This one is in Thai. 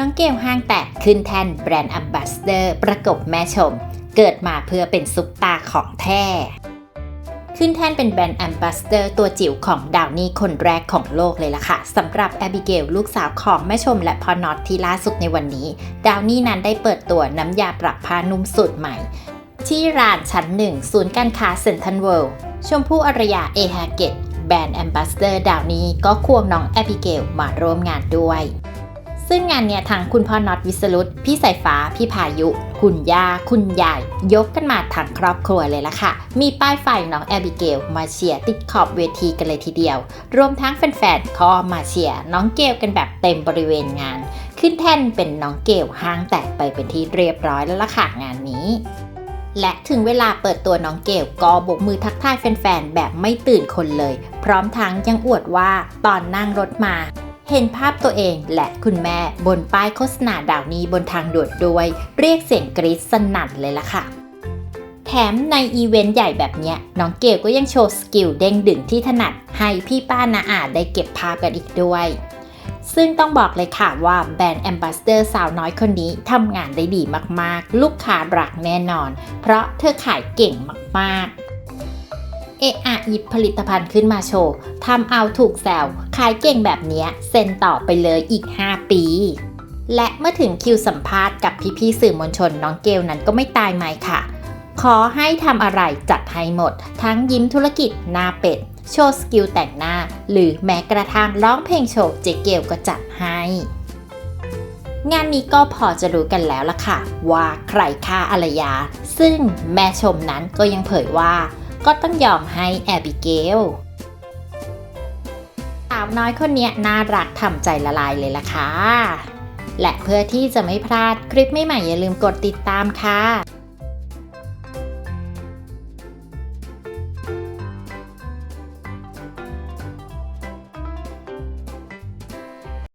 น้องเกลห้างแตกขึ้นแทนแบรนด์อัมบาสเดอร์ประกบแม่ชม เกิดมาเพื่อเป็นซุปตาของแท้ ขึ้นแท่นเป็นแบรนด์แอมบาสเดอร์ตัวจิ๋วของดาวนี่คนแรกของโลกเลยล่ะค่ะสำหรับแอบิเกลลูกสาวของแม่ชมและพอนอตที่ล่าสุดในวันนี้ ดาวนี่นั้นได้เปิดตัวน้ำยาปรับผ้านุ่มสูตรใหม่ ที่ร้านชั้นหนึ่งศูนย์การค้าเซ็นทรัลเวิลด์ชมพู่อารยาเอฮาเกตแบรนด์แอมบาสเดอร์ดาวนี้ก็ควงน้องแอบิเกลมาร่วมงานด้วย ซึ่งงานเนี่ยทางคุณพ่อน็อตวิสรุตพี่สายฟ้า พี่พายุ คุณย่า คุณยาย ยกกันมาทั้งครอบครัวเลยละค่ะ มีป้ายไฟน้องแอบิเกลมาเชียร์ติดขอบเวทีกันเลยทีเดียว รวมทั้งแฟนๆก็มาเชียร์น้องเกลกันแบบเต็มบริเวณงาน ขึ้นแท่นเป็นน้องเกลห้างแตกไปเป็นที่เรียบร้อยแล้วล่ะค่ะงานนี้และถึงเวลาเปิดตัวน้องเกลก็บกมือทักทายแฟนๆ แบบไม่ตื่นคนเลย พร้อมทั้งยังอวดว่าตอนนั่งรถมา เห็นภาพตัวเองและคุณแม่บนป้ายโฆษณาดาวนี้บนทางด่วนด้วย เรียกเสียงกรี๊ดสนั่นเลยล่ะค่ะ แถมในอีเวนต์ใหญ่แบบเนี้ยน้องเกลก็ยังโชว์สกิลเด้งดึงที่ถนัด ให้พี่ป้านาอาได้เก็บภาพกันอีกด้วย ซึ่งต้องบอกเลยค่ะว่าแบรนด์แอมบาสเดอร์สาวน้อยคนนี้ทำงานได้ดีมากๆ ลูกค้ารักแน่นอน เพราะเธอขายเก่งมากๆ เอะอะหยิบผลิตภัณฑ์ขึ้นมาโชว์ทำเอาถูกแซวขายเก่งแบบเนี้ยเซ็นต่อไปเลยอีก 5 ปี และเมื่อถึงคิวสัมภาษณ์กับพี่ๆสื่อมวลชนน้องเกลนั้นก็ไม่ตายไหมค่ะ ขอให้ทำอะไรจัดให้หมด ทั้งยิ้มธุรกิจหน้าเป็ด โชว์สกิลแต่งหน้า หรือแม้กระทั่งร้องเพลงโชว์เจเกลก็จัดให้งานนี้ก็พอจะรู้กันแล้วล่ะค่ะ ว่าใครฆ่าอารยา ซึ่งแม่ชมนั้นก็ยังเผยว่า ก็ต้องยอมให้แอบิเกลสาวน้อยคนนี้น่ารักทำใจละลายเลยล่ะค่ะ และเพื่อที่จะไม่พลาดคลิปใหม่ๆอย่าลืมกดติดตามค่ะ